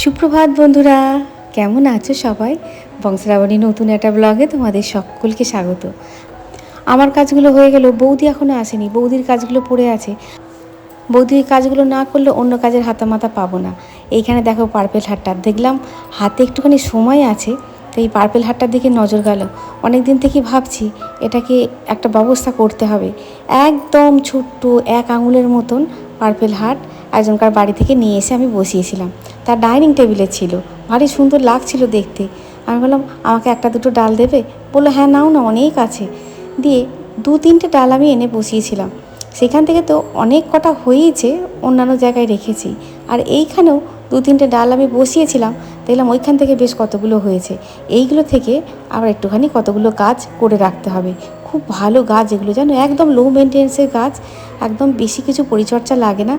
সুপ্রভাত বন্ধুরা, কেমন আছো সবাই? বংশরাবণী নতুন একটা ব্লগে তোমাদের সকলকে স্বাগত। আমার কাজগুলো হয়ে গেল, বৌদি এখনও আসেনি, বৌদির কাজগুলো পড়ে আছে। বৌদির কাজগুলো না করলে অন্য কাজের হাতা মাথা পাবো না। এইখানে দেখো পার্পেল হাটটা দেখলাম হাতে একটুখানি সময় আছে, তো এই পার্পেল হাটটার দিকে নজর গেল। অনেক দিন থেকেই ভাবছি, এটাকে একটা ব্যবস্থা করতে হবে। একদম ছোট্ট এক আঙুলের মতন পার্পেল হাট একজনকার বাড়ি থেকে নিয়ে এসে আমি বসিয়েছিলাম। তার ডাইনিং টেবিলে ছিল। ভারী সুন্দর লাগছিল দেখতে। আমি বললাম, আমাকে একটা দুটো ডাল দেবে? বলল হ্যাঁ নাও না, অনেক আছে। দিয়ে দু তিনটে ডাল আমি এনে বসিয়েছিলাম। সেখান থেকে তো অনেক কটা হয়েইছে, অন্যান্য জায়গায় রেখেছি। আর এইখানেও দু তিনটে ডাল আমি বসিয়েছিলাম। দেখলাম ওইখান থেকে বেশ কতগুলো হয়েছে। এইগুলো থেকে আবার একটুখানি কতগুলো গাছ করে রাখতে হবে। খুব ভালো গাছ এগুলো, জানো? একদম লো মেনটেন্সের গাছ। একদম বেশি কিছু পরিচর্যা লাগে না।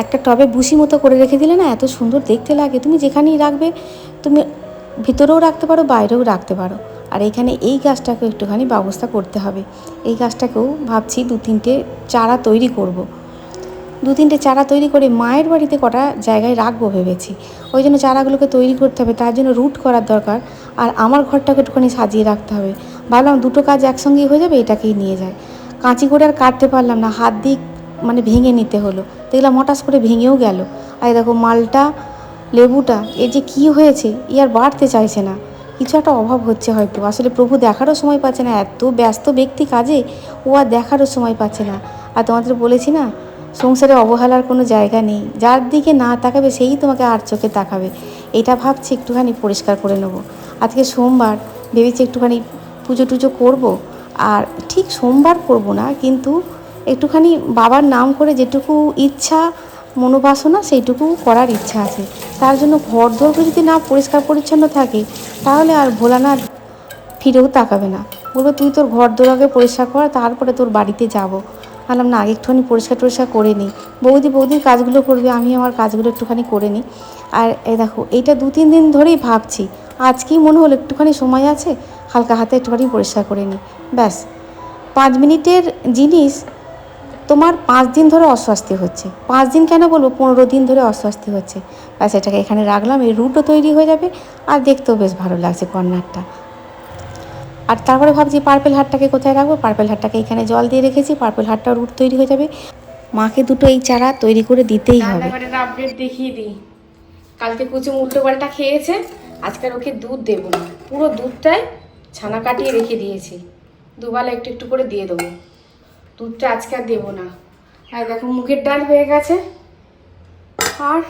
একটা টবে বুসি মতো করে রেখে দিলে না এত সুন্দর দেখতে লাগে। তুমি যেখানেই রাখবে, তুমি ভিতরেও রাখতে পারো, বাইরেও রাখতে পারো। আর এখানে এই গাছটাকেও একটুখানি ব্যবস্থা করতে হবে। এই গাছটাকেও ভাবছি দু তিনটে চারা তৈরি করব। দু তিনটে চারা তৈরি করে মায়ের বাড়িতে কটা জায়গায় রাখব ভেবেছি। ওই জন্য চারাগুলোকে তৈরি করতে হবে, তার জন্য রুট করার দরকার। আর আমার ঘরটাকে একটুখানি সাজিয়ে রাখতে হবে। ভাবলাম দুটো কাজ একসঙ্গেই হয়ে যাবে, এটাকেই নিয়ে যায় কাঁচি করে আর কাটতে পারলাম না, হাত দিয়ে মানে ভেঙে নিতে হলো। দেখলাম হঠাৎ করে ভেঙেও গেল। আর দেখো, মালটা, লেবুটা এর যে কী হয়েছে ই আর বাড়তে চাইছে না। কিছু একটা অভাব হচ্ছে হয়তো। আসলে প্রভু দেখারও সময় পাচ্ছে না, এত ব্যস্ত ব্যক্তি কাজে, ও আর দেখারও সময় পাচ্ছে না। আর তোমাদের বলেছি না, সংসারে অবহেলার কোনো জায়গা নেই। যার দিকে না তাকাবে, সেই তোমাকে আর চোখে তাকাবে। এটা ভাবছি একটুখানি পরিষ্কার করে নেব। আজকে সোমবার, ভেবেছি একটুখানি পুজো টুজো করব। আর ঠিক সোমবার করব না, কিন্তু একটুখানি বাবার নাম করে যেটুকু ইচ্ছা, মনোবাসনা সেইটুকু করার ইচ্ছা আছে। তার জন্য ঘর দরকে যদি না পরিষ্কার পরিচ্ছন্ন থাকে, তাহলে আর ভোলানাথ ফিরেও তাকাবে না। বলবে, তুই তোর ঘর দোর আগে পরিষ্কার কর, তারপরে তোর বাড়িতে যাব। বললাম না আগে একটুখানি পরিষ্কার টরিষ্কার করে নিই বৌদি, বৌদির কাজগুলো করবে, আমি আমার কাজগুলো একটুখানি করে নিই আর এই দেখো, এইটা দু তিন দিন ধরেই ভাবছি। আজকেই মনে হলো একটুখানি সময় আছে, হালকা হাতে একটুখানি পরিষ্কার করে নিই ব্যাস, পাঁচ মিনিটের জিনিস তোমার পাঁচ দিন ধরে অস্বস্তি হচ্ছে। পাঁচ দিন কেন বলব? পনেরো দিন ধরে অস্বস্তি হচ্ছে। ব্যাস, এটাকে এখানে রাখলাম, এই রুটও তৈরি হয়ে যাবে আর দেখতেও বেশ ভালো লাগছে কর্নারটা। আর তারপরে ভাবছি পার্পেল হাটটাকে কোথায় রাখব? পার্পেল হাটটাকে এখানে জল দিয়ে রেখেছি পার্পেল হাটটা রুট তৈরি হয়ে যাবে। মাকে দুটো এই চারা তৈরি করে দিতেই হবে। আপডেট দেখিয়ে দিই। কালকে কুচুম উল্টো পাল্টা খেয়েছে আজকাল ওকে দুধ দেবো না। পুরো দুধটাই ছানা কাটিয়ে রেখে দিয়েছি। দুবেলা একটু একটু করে দিয়ে দেবো। দুধটা আজকে আর দেবো না। আর দেখো, মুগের ডাল হয়ে গেছে। আর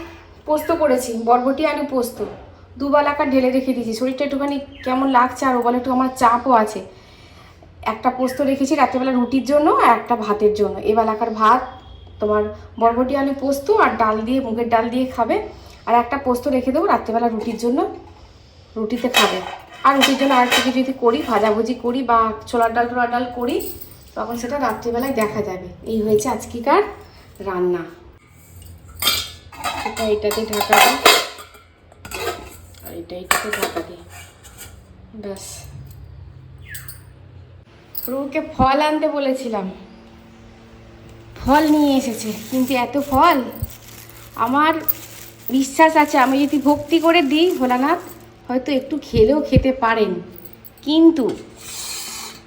পোস্ত করেছি, বরবটি আলু পোস্ত। দুবেলাকার ঢেলে রেখে দিয়েছি। শরীরটা একটুখানি কেমন লাগছে, আর ও বলে একটু আমার চাপও আছে। একটা পোস্ত রেখেছি রাত্রেবেলা রুটির জন্য আর একটা ভাতের জন্য। এবেলাকার ভাত, তোমার বরবটি আলু পোস্ত আর ডাল দিয়ে, মুগের ডাল দিয়ে খাবে। আর একটা পোস্ত রেখে দেবো রাত্রেবেলা রুটির জন্য। রুটিতে খাবে। আর রুটির জন্য আর কিছু যদি করি, ভাজাভুজি করি বা ছোলার ডাল টোলার ডাল করি তখন সেটা রাত্রিবেলায় দেখা যাবে। এই হয়েছে আজকেকার রান্না। এটা এটাতে ঢাকা দিই আর এটা এটাতে ঢাকা দিই ব্যাস। রুকে ফল আনতে বলেছিলাম। ফল নিয়ে এসেছে। কিন্তু এত ফল? আমার বিশ্বাস আছে, আমি যদি ভক্তি করে দিই ভোলানাথ, হয়তো একটু খেলেও খেতে পারেন। কিন্তু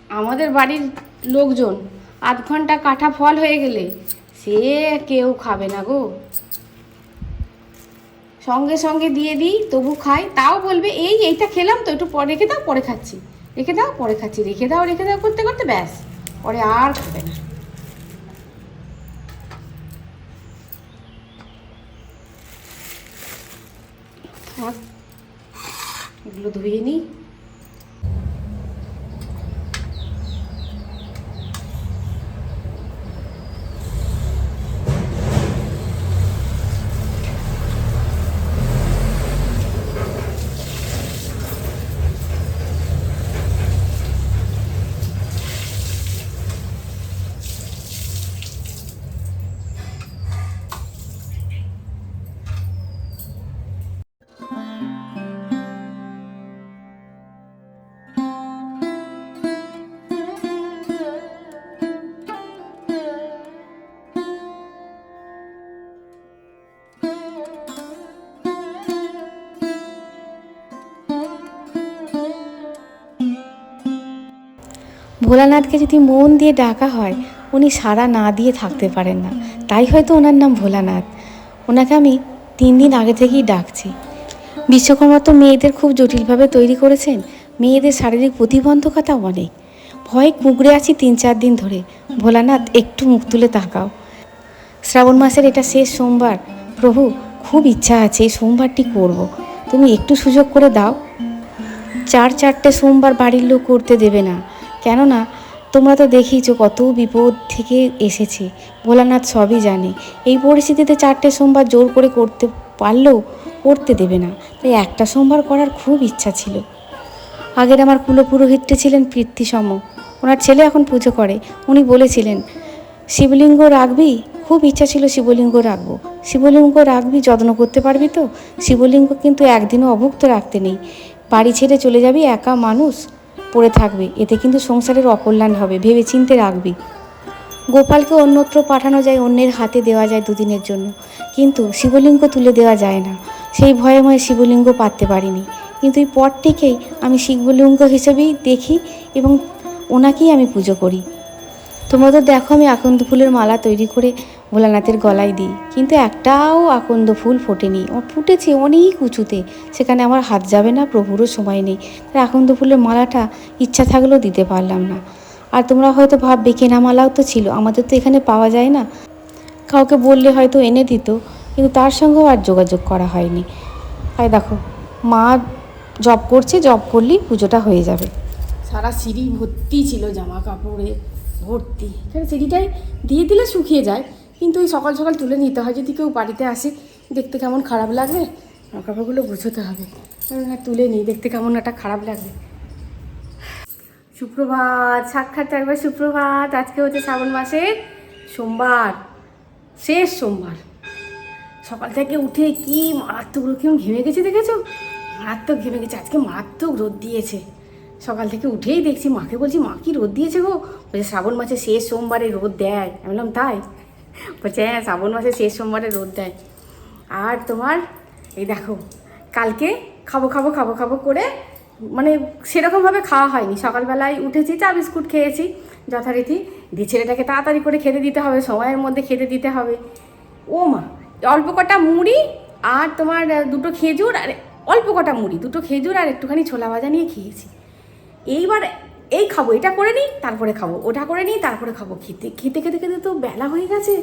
আমাদের বাড়ির লোকজন, আধ ঘণ্টা কাঠা ফল হয়ে গেলে সে কেউ খাবে না গো। সঙ্গে সঙ্গে দিয়ে দিই, তবু খাই, তাও বলবে, এই, এইটা খেলাম তো, একটু পরে রেখে দাও, পরে খাচ্ছি। রেখে দাও, পরে খাচ্ছি, রেখে দাও রেখে দাও, করতে করতে ব্যাস, পরে আর খাবে না। এগুলো ধুয়ে নিই ভোলানাথকে যদি মন দিয়ে ডাকা হয়, উনি সারা না দিয়ে থাকতে পারেন না। তাই হয়তো ওনার নাম ভোলানাথ। ওনাকে আমি তিন দিন আগে থেকেই ডাকছি। বিশ্বকর্মা তো মেয়েদের খুব জটিলভাবে তৈরি করেছেন। মেয়েদের শারীরিক প্রতিবন্ধকতা অনেক। ভয়ে কুঁকড়ে আছি তিন চার দিন ধরে। ভোলানাথ, একটু মুখ তুলে তাকাও। শ্রাবণ মাসের এটা শেষ সোমবার। প্রভু, খুব ইচ্ছা আছে এই সোমবারটি করব। তুমি একটু সুযোগ করে দাও। চার চারটে সোমবার বাড়ির লোক করতে দেবে না। কেননা তোমরা তো দেখিয়েছো কত বিপদ থেকে এসেছে, ভোলানাথ সবই জানে। এই পরিস্থিতিতে চারটে সোমবার জোর করে করতে পারলেও করতে দেবে না। তাই একটা সোমবার করার খুব ইচ্ছা ছিল। আগের আমার কুলপুরোহিতটি ছিলেন পৃথ্বীসম ওনার ছেলে এখন পুজো করে। উনি বলেছিলেন, শিবলিঙ্গ রাখবি? খুব ইচ্ছা ছিল শিবলিঙ্গ রাখব। শিবলিঙ্গ রাখবি, যত্ন করতে পারবি তো? শিবলিঙ্গ কিন্তু একদিনও অভুক্ত রাখতে নেই। বাড়ি ছেড়ে চলে যাবি একা মানুষ? পড়ে থাকবে, এতে কিন্তু সংসারের অকল্যাণ হবে ভেবে চিনতে রাখবি। গোপালকে অন্যত্র পাঠানো যায়, অন্যের হাতে দেওয়া যায় দুদিনের জন্য। কিন্তু শিবলিঙ্গ তুলে দেওয়া যায় না। সেই ভয়ে ভয়ে শিবলিঙ্গ পাততে পারিনি। কিন্তু এই পটটিকেই আমি শিবলিঙ্গ হিসেবেই দেখি এবং ওনাকেই আমি পুজো করি। তোমরা তো দেখো আমি আকন্দ ফুলের মালা তৈরি করে ভোলানাথের গলায় দিই। কিন্তু একটাও আকন্দ ফুল ফোটেনি। ও ফুটেছে অনেক উঁচুতে। সেখানে আমার হাত যাবে না, প্রভুরও সময় নেই। তাই আকন্দ ফুলের মালাটা ইচ্ছা থাকলেও দিতে পারলাম না। আর তোমরা হয়তো ভাববে কেনা মালাও তো ছিল, আমাদের তো এখানে পাওয়া যায় না। কাউকে বললে হয়তো এনে দিত, কিন্তু তার সঙ্গেও আর যোগাযোগ করা হয়নি। তাই দেখো, মা জব করছে জব করলেই পুজোটা হয়ে যাবে। সারা সিঁড়ি ভর্তি ছিল জামা কাপড়ে ভর্তি। এখানে সিঁড়িটাই দিয়ে দিলে শুকিয়ে যায়। কিন্তু ওই সকাল সকাল তুলে নিতে হয়, যদি কেউ বাড়িতে আসে, দেখতে কেমন খারাপ লাগবে? কাপড়গুলো গুছোতে হবে। আমি না তুলে নিই, দেখতে কেমন একটা খারাপ লাগবে। সুপ্রভাত, সাক্ষাৎ একবার সুপ্রভাত। আজকে হচ্ছে শ্রাবণ মাসের সোমবার, শেষ সোমবার। সকাল থেকে উঠে কি মারাত্মক রোদ, কেমন ঘেমে গেছে দেখেছ? মারাত্মক ঘেমে গেছে, আজকে মারাত্মক রোদ দিয়েছে। সকাল থেকে উঠেই দেখছি, মাকে বলছি, মা, কি রোদ দিয়েছে গো? বলছে, শ্রাবণ মাসে শেষ সোমবারে রোদ দেয়। আমি বললাম, তাই? বলছে হ্যাঁ শ্রাবণ মাসে শেষ সোমবারে রোদ দেয়। আর তোমার, এই দেখো, কালকে খাব খাব খাব খাব করে মানে সেরকমভাবে খাওয়া হয়নি। সকালবেলায় উঠেছি, চা, বিস্কুট খেয়েছি, যথারীতি। দিয়ে ছেলেটাকে তাড়াতাড়ি করে খেতে দিতে হবে, সময়ের মধ্যে খেতে দিতে হবে। ও মা, অল্প কটা মুড়ি আর তোমার দুটো খেজুর, আর অল্প কটা মুড়ি, দুটো খেজুর আর একটুখানি ছোলা ভাজা নিয়ে খেয়েছি। এইবার এই খাব, এটা করে নিই, তারপরে খাব, ওটা করে নিই, তারপরে খাব। খেতে খেতে খেতে খেতে তো বেলা হয়ে গেছে,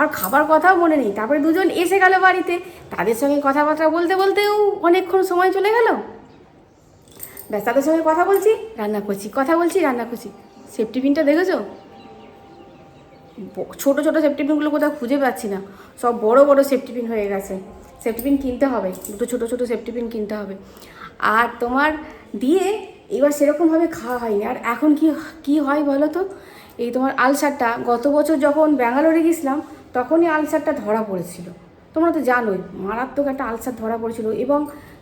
আর খাবার কথাও মনে নেই। তারপরে দুজন এসে গেল বাড়িতে, তাদের সঙ্গে কথাবার্তা বলতে বলতেও অনেকক্ষণ সময় চলে গেল। ব্যাস, তাদের সঙ্গে কথা বলছি, রান্না করছি, কথা বলছি, রান্না করছি। সেফটি পিনটা দেখেছ? ছোট ছোট সেফটি পিনগুলো কোথাও খুঁজে পাচ্ছি না। সব বড় বড় সেফটি পিন হয়ে গেছে। সেফটি পিন কিনতে হবে, দুটো ছোট ছোট সেফটি পিন কিনতে হবে। আর তোমার দিয়ে এবার সেরকমভাবে খাওয়া হয়নি। আর এখন কি কি হয় বলো তো? এই তোমার আলসারটা, গত বছর যখন ব্যাঙ্গালোরে গেছিলাম, তখনই আলসারটা ধরা পড়েছিল। তোমরা তো জানোই, মারাত্মক একটা আলসার ধরা পড়েছিল এবং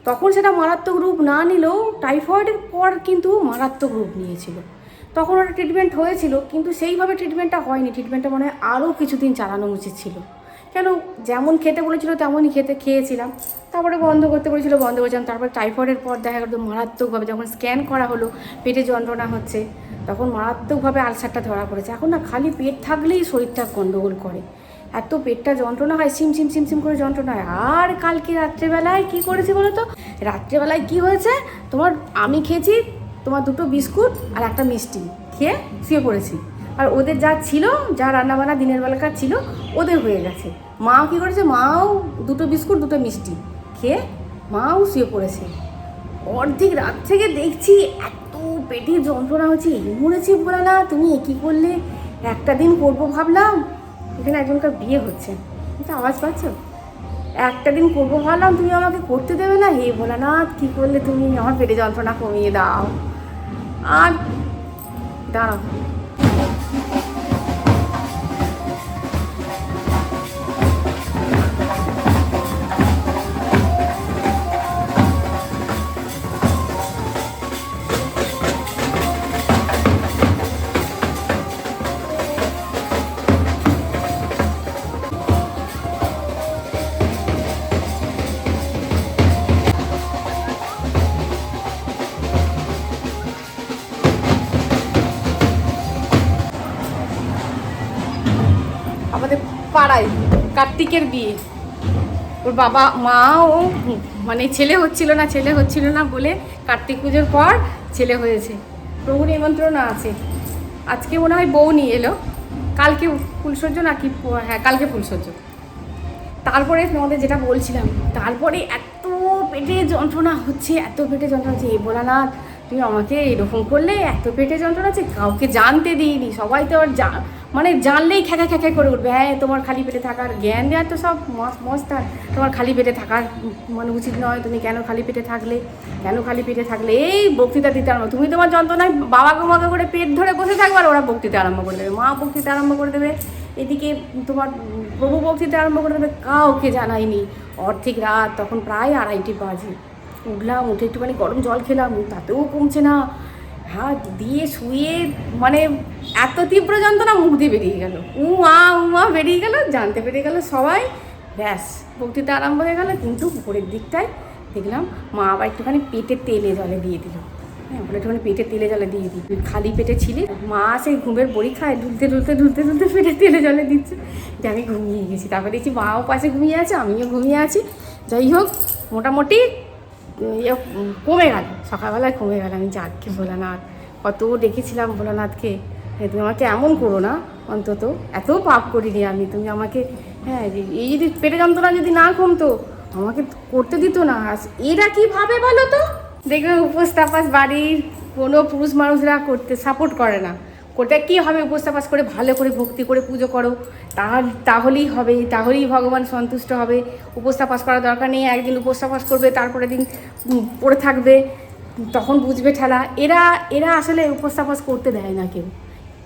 তখন সেটা মারাত্মক রূপ না নিলেও টাইফয়েডের পর কিন্তু মারাত্মক রূপ নিয়েছিল। তখন ওটা ট্রিটমেন্ট হয়েছিল, কিন্তু সেইভাবে ট্রিটমেন্টটা হয়নি। ট্রিটমেন্টটা মনে হয় আরও কিছুদিন চালানো উচিত ছিল। কেন যেমন খেতে বলেছিল তেমনই খেতে খেয়েছিলাম। তারপরে বন্ধ করতে বলেছিল, বন্ধ করেছিলাম তারপর টাইফয়েডের পর দেখা গেল মারাত্মকভাবে যখন স্ক্যান করা হলো, পেটে যন্ত্রণা হচ্ছে, তখন মারাত্মকভাবে আলসারটা ধরা পড়েছে। এখন না খালি পেট থাকলেই শরীরটা গণ্ডগোল করে। এত পেটটা যন্ত্রণা হয় সিম সিম সিম সিম করে যন্ত্রণা হয়। আর কালকে রাত্রেবেলায় কি করেছি বলো তো? রাত্রেবেলায় কি হয়েছে? তোমার আমি খেয়েছি তোমার দুটো বিস্কুট আর একটা মিষ্টি। খেয়ে শুয়ে পড়েছি। আর ওদের যা ছিল, যা রান্নাবান্না দিনের বেলাকার ছিল, ওদের হয়ে গেছে। মাও কী করেছে? মাও দুটো বিস্কুট, দুটো মিষ্টি খেয়ে মাও শুয়ে পড়েছে। অর্ধেক রাত থেকে দেখছি এত পেটে যন্ত্রণা হচ্ছে, এই মরেছি না তুমি কী করলে? একটা দিন করব ভাবলাম, এখানে একজনকার বিয়ে হচ্ছে। এটা আওয়াজ পাচ্ছ? একটা দিন করব ভাবলাম, তুমি আমাকে করতে দেবে না? হে ভোলানাথ, কী করলে তুমি? আমার পেটে যন্ত্রণা কমিয়ে দাও। আর দাঁড়াও। কার্তিকের বিয়ে। ওর বাবা, মা ও মানে ছেলে হচ্ছিল না, ছেলে হচ্ছিল না বলে কার্তিক পুজোর পর ছেলে হয়েছে। প্রভু নিমন্ত্রণ আছে। আজকে মনে হয় বউ নিয়ে এলো। কালকে ফুলসজ্জ নাকি হ্যাঁ কালকে ফুলসজ্জ। তারপরে তোমাদের যেটা বলছিলাম, তারপরে এত পেটে যন্ত্রণা হচ্ছে, এত পেটে যন্ত্রণা হচ্ছে। এ বলা না তুমি আমাকে এরকম করলে এত পেটে যন্ত্রণা হচ্ছে কাউকে জানতে দিইনি। সবাই তো আর মানে জানলেই খ্যাকা খ্যাকা করে উঠবে। হ্যাঁ তোমার খালি পেটে থাকার জ্ঞান দেওয়ার তো সব মস্তার তোমার খালি পেটে থাকার মানে উচিত নয়, তুমি কেন খালি পেটে থাকলে? কেন খালি পেটে থাকলে? এই বক্তৃতা দিতে আরম্ভ তুমি তোমার যন্ত্রণায় বাবাকে মাকে করে পেট ধরে বসে থাকবে আর ওরা বক্তৃতা আরম্ভ করে দেবে। মা বক্তৃতা আরম্ভ করে দেবে। এদিকে তোমার প্রভু বক্তৃতা আরম্ভ করে দেবে, কাউকে জানাইনি অর্ধেক রাত, তখন প্রায় আড়াইটি বাজে। উঠলাম, উঠে একটুখানি গরম জল খেলাম, তাতেও কমছে না। হ্যাঁ দিয়ে শুয়ে মানে এত তীব্র যন্ত্রণা মুখ দিয়ে বেরিয়ে গেল। উ মা উ, মা বেরিয়ে গেল, জানতে পেরে গেল সবাই। ব্যাস, বক্তৃতা আরম্ভ হয়ে গেল, কিন্তু উপরের দিকটায় দেখলাম মা আবার একটুখানি পেটে তেলে জলে দিয়ে দিল। হ্যাঁ বলে একটুখানি পেটে তেলে জলে দিয়ে দিই খালি পেটে ছিলি। মা সেই ঘুমের খায় ঢুলতে ঢুলতে ঢুলতে ঢুলতে পেটে তেলে জলে দিচ্ছে। যে আমি ঘুমিয়ে গেছি। তারপরে দেখছি মাও পাশে ঘুমিয়ে আছে, আমিও ঘুমিয়ে আছি। যাই হোক, মোটামুটি ইয়ে কমে গেল। সকালবেলায় কমে গেল। আমি যাকে ভোলানাথ, কত ডেকেছিলাম ভোলানাথকে। তুমি আমাকে এমন করো না, অন্তত। এত পাপ করিনি আমি। তুমি আমাকে হ্যাঁ এই যদি পেটে যন্ত্রণা যদি না কমতো আমাকে করতে দিত না। এরা কি ভাবে বলো তো? দেখবে উপোস তাপাস বাড়ির কোনো পুরুষ মানুষরা করতে সাপোর্ট করে না। কোটা কি হবে উপোস তাপাস করে? ভালো করে ভক্তি করে পুজো করো। তাহলে, তাহলেই হবে, তাহলেই ভগবান সন্তুষ্ট হবে। উপোস তাপাস করার দরকার নেই। একদিন উপোস তাপাস করবে তারপরে দিন পড়ে থাকবে, তখন বুঝবে ঠেলা। এরা এরা আসলে উপোস তাপাস করতে দেয় না কেউ।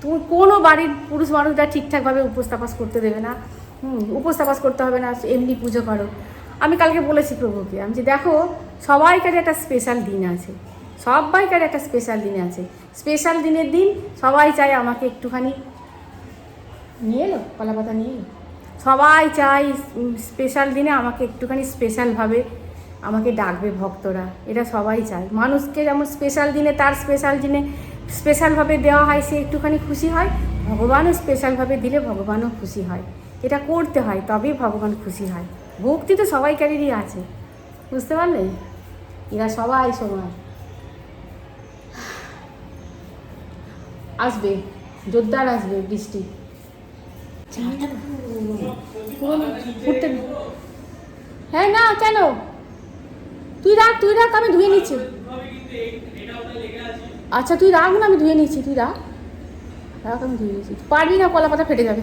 তো কোনো বাড়ির পুরুষ মানুষরা ঠিকঠাকভাবে উপোস তাপাস করতে দেবে না। হুম উপোস তাপাস করতে হবে না, এমনি পুজো করো। আমি কালকে বলেছি প্রভুকে, আমি যে দেখো সবাই কাছে একটা স্পেশাল দিন আছে। সবাইকার একটা স্পেশাল দিন আছে। স্পেশাল দিনের দিন সবাই চায় আমাকে একটুখানি নিয়ে এলো, কলা পাতা নিয়ে এলো। সবাই চাই স্পেশাল দিনে আমাকে একটুখানি স্পেশালভাবে আমাকে ডাকবে ভক্তরা, এটা সবাই চায়। মানুষকে যেমন স্পেশাল দিনে, তার স্পেশাল দিনে স্পেশালভাবে দেওয়া হয়, সে একটুখানি খুশি হয়, ভগবানও স্পেশালভাবে দিলে ভগবানও খুশি হয়। এটা করতে হয়, তবেই ভগবান খুশি হয়। ভক্তি তো সবাইকারেরই আছে, বুঝতে পারলে? এরা সবাই সমান। আসবে জোরদার আসবে বৃষ্টি। ফুটতে হ্যাঁ না কেন? তুই রাখ তুই রাখ আমি ধুয়ে নিচ্ছি। আচ্ছা তুই রাখ না আমি ধুয়ে নিচ্ছি তুই রাখ। রাখ আমি ধুয়ে নিচ্ছি। পারবি না কলা পাতা ফেটে যাবে।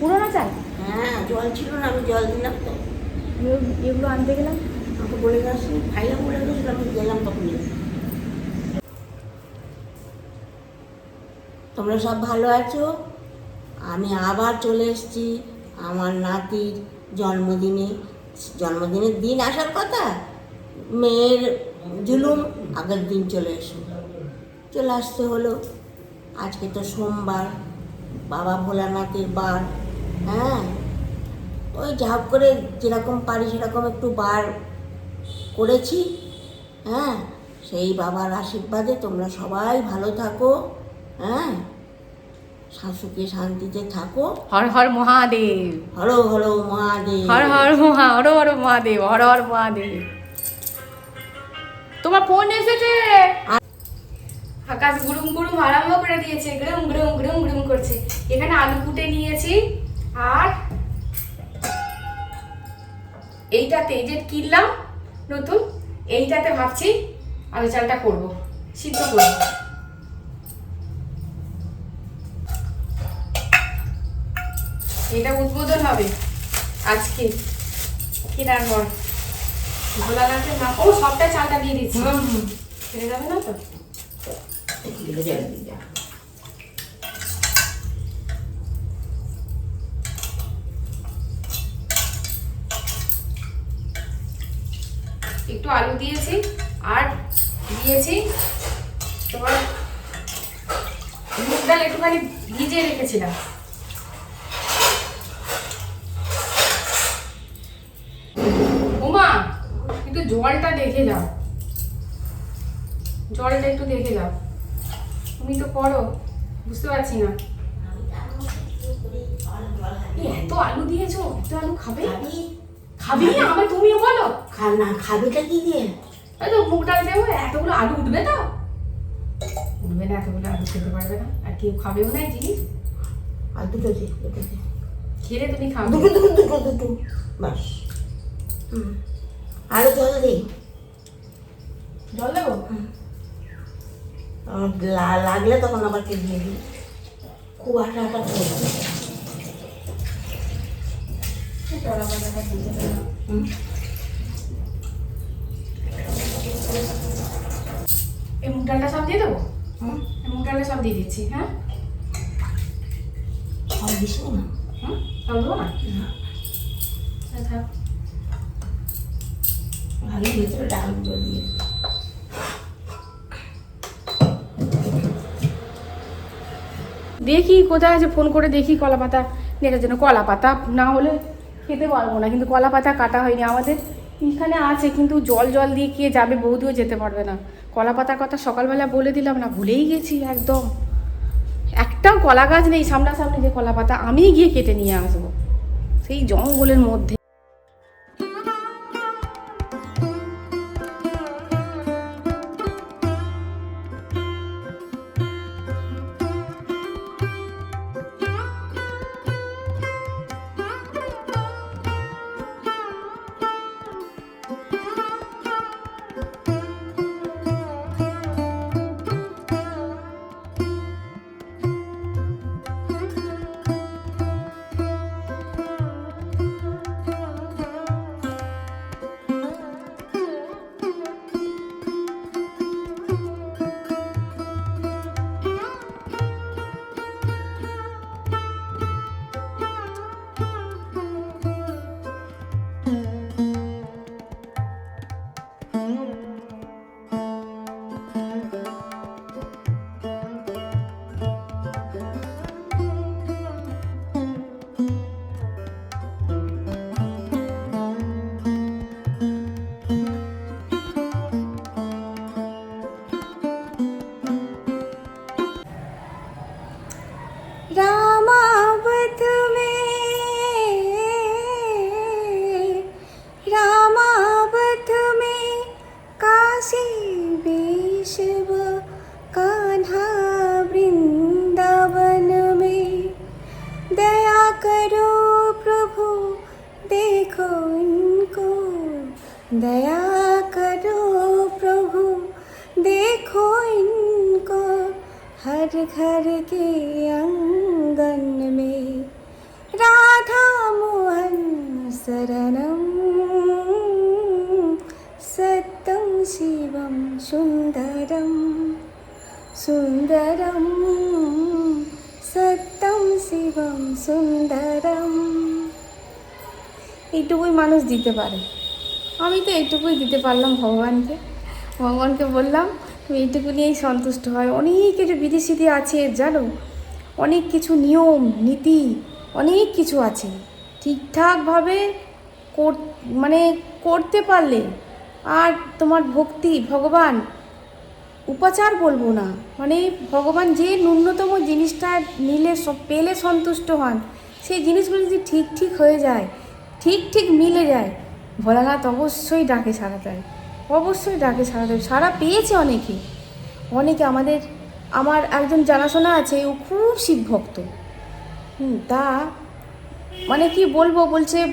পুরো না চাই হ্যাঁ জল ছিল না আমি জল দিলাম তো। এগুলো- আনতে গেলাম? আমাকে বলে গেছি ভাইয়া বলে গেছিল আমি গেলাম তখন তোমরা সব ভালো আছো? আমি আবার চলে এসেছি আমার নাতির জন্মদিনে। জন্মদিনের দিন আসার কথা? মেয়ের জুলুম? আগের দিন চলে এসো। চলে আসতে হলো। আজকে তো সোমবার। বাবা ভোলানাথের বার। হ্যাঁ? ওই যা করে যেরকম পারি সেরকম একটু বার করেছি। হ্যাঁ? সেই বাবার আশীর্বাদে তোমরা সবাই ভালো থাকো। হ্যাঁ? শাশুকে শান্তিতে থাকো। হর হর মহাদেব। হরো হরো মহাদেব। হর হর মহা হর হর মহাদেব হর হর মহাদেব। তোমার ফোন এসেছে? আকাশ গুরুম গুরুম আরম্ভ করে দিয়েছে। গ্রুম গ্রুম গ্রুম গ্রুম করছে। এখানে আলু কুটে নিয়েছি। আর এইটাতে এই যে কিনলাম নতুন এইটাতে ভাবছি আলু চালটা করব সিদ্ধ করব। এটা উদ্বোধন হবে আজকে। কেনার পর। ভোলা ও সবটা চালটা দিয়ে দিচ্ছি। ছেড়ে যাবে না তো? একটু আলু দিয়েছি আর দিয়েছি তোমার মুগ ডাল একটুখানি ভিজিয়ে রেখেছিলাম। জলটা দেখে যাও। জলটা একটু দেখে যাও। তুমি তো করো বুঝতে পারছি না। এত আলু দিয়েছ এত আলু খাবে? খাবি। খাবি? আমি তুমিও বলো। না খাবিটা কি দিয়ে? এই তো মুগ ডাল দেবো এতগুলো আলু উঠবে তো। উঠবে না এতগুলো আলু খেতে পারবে না। আর কেউ খাবেও না জিনিস। আর দুটো দে। খেলে তুমি খাবে। দুটো দুটো দুটো দুটো। বাস। হুম। আরও জল দে। জল দেবো? লাগলে তখন আবার কে দিয়ে দিই খুব আটা আটা এই মুগ ডালটা সব দিয়ে দেবো? হুম। এই মুগ ডালটা সব দিয়ে দিচ্ছি হ্যাঁ? সব দিস না। হুম? সব দেবো না। আচ্ছা, থাক। ডালগুলো দিয়ে। দেখি কোথায় আছে ফোন করে দেখি কলা পাতা নেটার জন্য কলা পাতা না হলে খেতে পারব না, কিন্তু কলা পাতা কাটা হয়নি আমাদের। এখানে আছে, কিন্তু জল জল দিয়ে কে যাবে বৌদিও যেতে পারবে না। কলা পাতার কথা সকালবেলা বলে দিলাম না, ভুলেই গেছি একদম। একটাও কলা গাছ নেই সামনাসামনি যে কলা পাতা আমিই গিয়ে কেটে নিয়ে আসব। সেই জঙ্গলের মধ্যে। दया करो प्रभु देखो इनको हर घर के आंगन में राधा मोहन शरणम सत्यम शिवम सुंदरम সুন্দরম সত্যম শিবম সুন্দরম এইটুকুই মানুষ দিতে পারে আমি তো এইটুকুই দিতে পারলাম ভগবানকে। ভগবানকে বললাম, তুমি এইটুকু নিয়েই সন্তুষ্ট হয়। অনেক কিছু বিদেশিতে আছে, জানো? অনেক কিছু নিয়ম, নীতি, অনেক কিছু আছে। ঠিকঠাকভাবে কর মানে করতে পারলে আর তোমার ভক্তি, ভগবান, উপাচার বলব না। মানে ভগবান যে ন্যূনতম জিনিসটা নিলে পেলে সন্তুষ্ট হন, সেই জিনিসগুলো যদি ঠিক ঠিক হয়ে যায়, ঠিক ঠিক মিলে যায় ভোলানাথ অবশ্যই ডাকে সারা দেয়। অবশ্যই ডাকে সারা দেয়। সারা পেয়েছে অনেকে। অনেকে আমাদের, আমার একজন জানাশোনা আছে, ও খুব শিব ভক্ত। হুম, তা মানে কি বলব, বলছে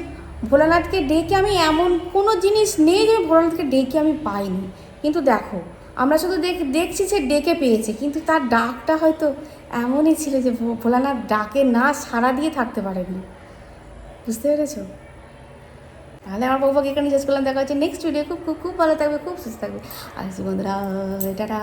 ভোলানাথকে ডেকে আমি এমন কোনো জিনিস নেই যে ভোলানাথকে ডেকে আমি পাইনি। কিন্তু দেখো, আমরা শুধু দেখ, দেখছি যে ডেকে পেয়েছে, কিন্তু তার ডাকটা হয়তো এমনই ছিল যে ভোলানাথ ডাকে না, সাড়া দিয়ে থাকতে পারেনি। বুঝতে পেরেছ? তাহলে আমার বউবাকে এখানে শেষ করলাম। দেখা হচ্ছে নেক্সট ভিডিও খুব খুব খুব ভালো থাকবে, খুব সুস্থ থাকবে। আর বন্ধুরা, টাটা।